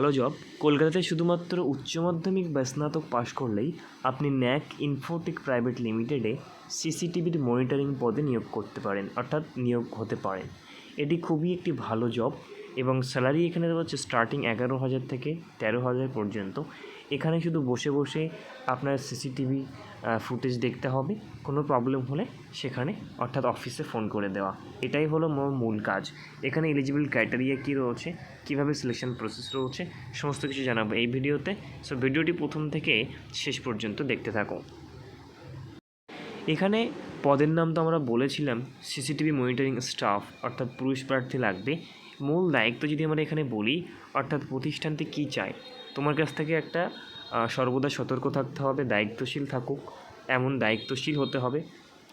ভালো জব কলকাতাতে শুধুমাত্র উচ্চ মাধ্যমিক বা স্নাতক পাশ করলেই আপনি ন্যাক ইনফোটেক প্রাইভেট লিমিটেডে সিসিটিভির মনিটরিং পদে নিয়োগ করতে পারেন, অর্থাৎ নিয়োগ হতে পারেন। এটি খুবই একটি ভালো জব এবং স্যালারি এখানে দেওয়া হচ্ছে স্টার্টিং এগারো হাজার থেকে তেরো হাজার পর্যন্ত। এখানে শুধু বসে বসে আপনার সিসিটিভি ফুটেজ দেখতে হবে, কোনো প্রবলেম হলে সেখানে অর্থাৎ অফিসে ফোন করে দেওয়া। এটাই হলো মূল কাজ। এখানে এলিজিবল ক্রাইটেরিয়া কী রয়েছে, কীভাবে সিলেকশন প্রসেস রয়েছে, সমস্ত কিছু জানাব এই ভিডিওতে। সো ভিডিওটি প্রথম থেকে শেষ পর্যন্ত দেখতে থাকো। এখানে পদের নাম তো আমরা বলেছিলাম, সিসিটিভি মনিটরিং স্টাফ, অর্থাৎ পুরুষ প্রার্থী লাগবে। মূল দায়িত্ব যদি আমরা এখানে বলি, অর্থাৎ প্রতিষ্ঠানটি কী চায়? তোমার কাছ থেকে একটা সর্বদা সতর্ক থাকতে হবে, দায়িত্বশীল থাকুক, এমন দায়িত্বশীল হতে হবে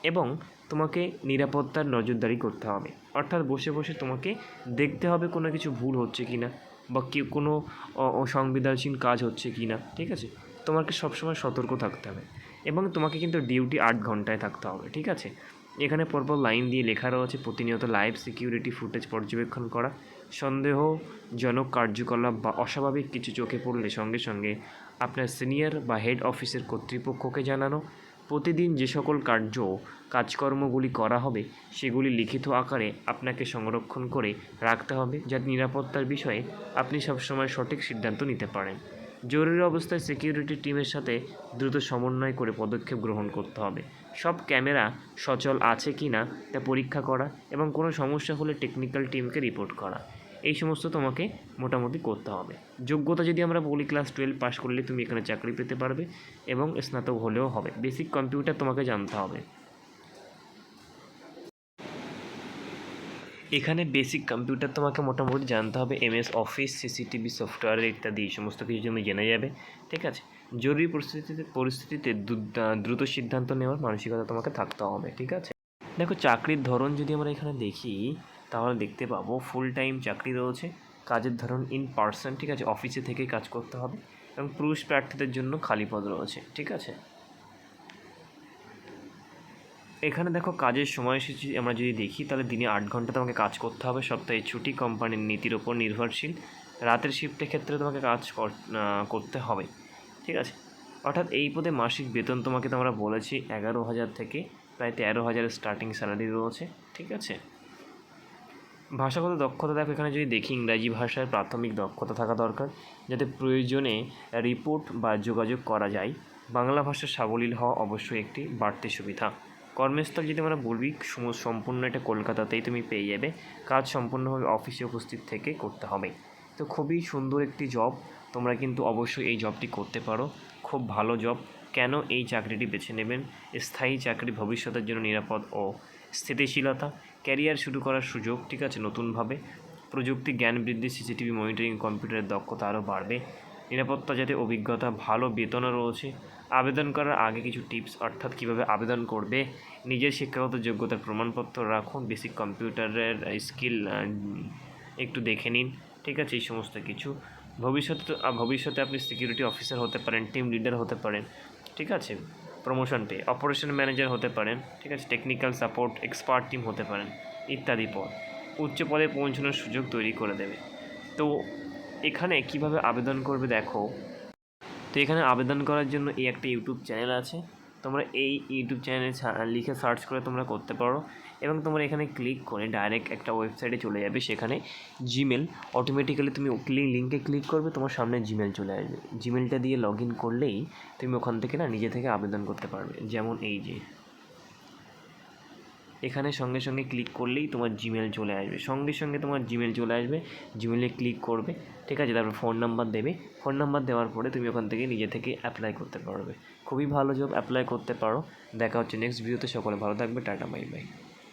এবং তোমাকে নিরাপত্তার নজরদারি করতে হবে। অর্থাৎ বসে বসে তোমাকে দেখতে হবে কোনো কিছু ভুল হচ্ছে কি না, বা কেউ কোনো, অ- অসংবিধানশীল কাজ হচ্ছে কি না, ঠিক আছে? তোমাকে সবসময় সতর্ক থাকতে হবে। এবং তোমাকে কিন্তু ডিউটি আট ঘন্টায় থাকতে হবে, ঠিক আছে? এখানে পরপর লাইন দিয়ে লেখা রয়েছে, প্রতিনিয়ত লাইভ সিকিউরিটি ফুটেজ পর্যবেক্ষণ করা। সন্দেহজনক কার্যকলাপ বা অস্বাভাবিক কিছু চোখে পড়লে সঙ্গে সঙ্গে আপনার সিনিয়র বা হেড অফিসের কর্তৃপক্ষকে জানানো। প্রতিদিন যে সকল কার্য কাজকর্মগুলি করা হবে, সেগুলি লিখিত আকারে আপনাকে সংরক্ষণ করে রাখতে হবে যাতে নিরাপত্তার বিষয়ে আপনি সবসময় সঠিক সিদ্ধান্ত নিতে পারেন। জরুরি অবস্থায় সিকিউরিটি টিমের সাথে দ্রুত সমন্বয় করে পদক্ষেপ গ্রহণ করতে হবে। সব ক্যামেরা সচল আছে কি না তা পরীক্ষা করা এবং কোনো সমস্যা হলে টেকনিক্যাল টিমকে রিপোর্ট করা। এই সমস্ত তোমাকে মোটামুটি করতে হবে। যোগ্যতা যদি আমরা বলি ক্লাস টুয়েলভ পাস করলে তুমি এখানে চাকরি পেতে পারবে এবং স্নাতক হলেও হবে। বেসিক কম্পিউটার তোমাকে জানতে হবে। এখানে বেসিক কম্পিউটার তোমাকে মোটামুটি জানতে হবে এমএস অফিস সিসিটিভি সফটওয়্যার ইত্যাদি, এই সমস্ত কিছু তুমি জেনে যাবে, ঠিক আছে? জরুরি পরিস্থিতিতে পরিস্থিতিতে দ্রুত সিদ্ধান্ত নেওয়ার মানসিকতা তোমাকে থাকতে হবে, ঠিক আছে? দেখো, চাকরির ধরন যদি আমরা এখানে দেখি, তাহলে দেখতে পাবো ফুল টাইম চাকরি রয়েছে, কাজের ধরন ইন পার্সন ঠিক আছে? অফিসে থেকে কাজ করতে হবে এবং পুরুষ প্রার্থীদের জন্য খালি পদ রয়েছে, ঠিক আছে? এখানে দেখো কাজের সময়সূচি আমরা যদি দেখি, তাহলে দিনে আট ঘণ্টা তোমাকে কাজ করতে হবে। সপ্তাহে ছুটি, কোম্পানির নীতির ওপর নির্ভরশীল। রাতের শিফটের ক্ষেত্রে তোমাকে কাজ কর- করতে হবে। ঠিক আছে? অর্থাৎ এই পদে মাসিক বেতন তোমাকে তো আমরা বলেছি এগারো হাজার থেকে প্রায় তেরো হাজারের স্টার্টিং স্যালারি রয়েছে। ঠিক আছে? ভাষাগত দক্ষতা দেখো, এখানে যদি দেখি ইংরাজি ভাষায় প্রাথমিক দক্ষতা থাকা দরকার, যাতে প্রয়োজনে রিপোর্ট বা যোগাযোগ করা যায়। বাংলা ভাষা সাবলীল হওয়া অবশ্যই একটি বাড়তি সুবিধা। কর্মস্থল যদি আমরা বলি সম- সম্পূর্ণ এটা কলকাতাতেই তুমি পেয়ে যাবে। কাজ সম্পূর্ণভাবে অফিসে উপস্থিত থেকে করতে হবে। তো খুবই সুন্দর একটি জব তোমরা কিন্তু অবশ্যই এই জবটি করতে পারো। খুব ভালো জব কেন এই চাকরিটি বেছে নেবেন? স্থায়ী চাকরি ভবিষ্যতের জন্য নিরাপদ ও স্থিতিশীলতা। ক্যারিয়ার শুরু করার সুযোগ, ঠিক আছে, নতুনভাবে। প্রযুক্তি জ্ঞান বৃদ্ধি সিসিটিভি মনিটরিং কম্পিউটারের দক্ষতা আরও বাড়বে। নিরাপত্তা যাতে অভিজ্ঞতা, ভালো বেতনও রয়েছে। আবেদন করার আগে কিছু টিপস, অর্থাৎ কীভাবে আবেদন করবে, নিজের শিক্ষাগত যোগ্যতার প্রমাণপত্র রাখুন বেসিক কম্পিউটারের স্কিল একটু দেখে নিন, ঠিক আছে, এই সমস্ত কিছু। ভবিষ্যতে ভবিষ্যতে আপনি সিকিউরিটি অফিসার হতে পারেন টিম লিডার হতে পারেন, ঠিক আছে প্রমোশন পেয়ে অপারেশন ম্যানেজার হতে পারেন, ঠিক আছে টেকনিক্যাল সাপোর্ট এক্সপার্ট টিম হতে পারেন, ইত্যাদি পদ। উচ্চ পদে পৌঁছানোর সুযোগ তৈরি করে দেবে। তো এখানে কীভাবে আবেদন করবে দেখো। তো এখানে আবেদন করার জন্য এই একটা ইউটিউব চ্যানেল আছে। তোমরা এই ইউটিউব চ্যানেলে লিখে সার্চ করে তোমরা করতে পারো এবং তোমরা এখানে ক্লিক করে ডাইরেক্ট একটা ওয়েবসাইটে চলে যাবে সেখানে জিমেল অটোমেটিক্যালি তুমি লিঙ্কে ক্লিক করবে, তোমার সামনে জিমেল চলে আসবে। জিমেলটা দিয়ে লগ ইন করলেই তুমি ওখান থেকে না নিজে থেকে আবেদন করতে পারবে। যেমন এই যে। এখানে সঙ্গে সঙ্গে ক্লিক করলেই তোমার জিমেল চলে আসবে। সঙ্গে সঙ্গে তোমার জিমেল চলে আসবে জিমেলে ক্লিক করবে, ঠিক আছে? তারপর ফোন নাম্বার দেবে। ফোন নাম্বার দেওয়ার পরে তুমি ওখান থেকে নিজে থেকে অ্যাপ্লাই করতে পারবে। খুবই ভালো জব অ্যাপ্লাই করতে পারো। দেখা হচ্ছে নেক্সট ভিডিওতে সকলে ভালো থাকবে, টাটা বাই বাই